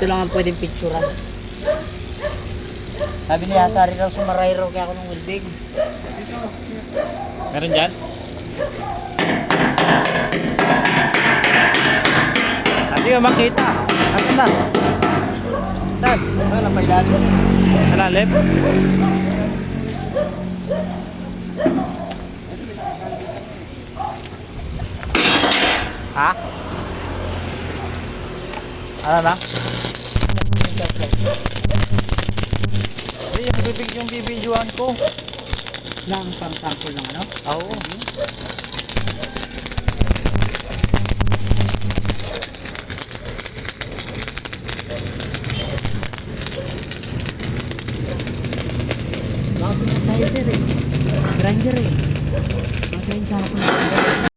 Dito lang ang pwedeng picturean. Sabi ni Hasari raw sumaray raw kaya ako ng welding. Meron dyan? Hindi ka makita. Ano na? Saan? Wala pa ilalim. Malalim? Ha? Ano na? Ay, yung bibig yung bibidyoan ko. Lang pang sample ng ano. Oo. Baka sunod tayo sir eh. Grinder eh. Matayin sa ako.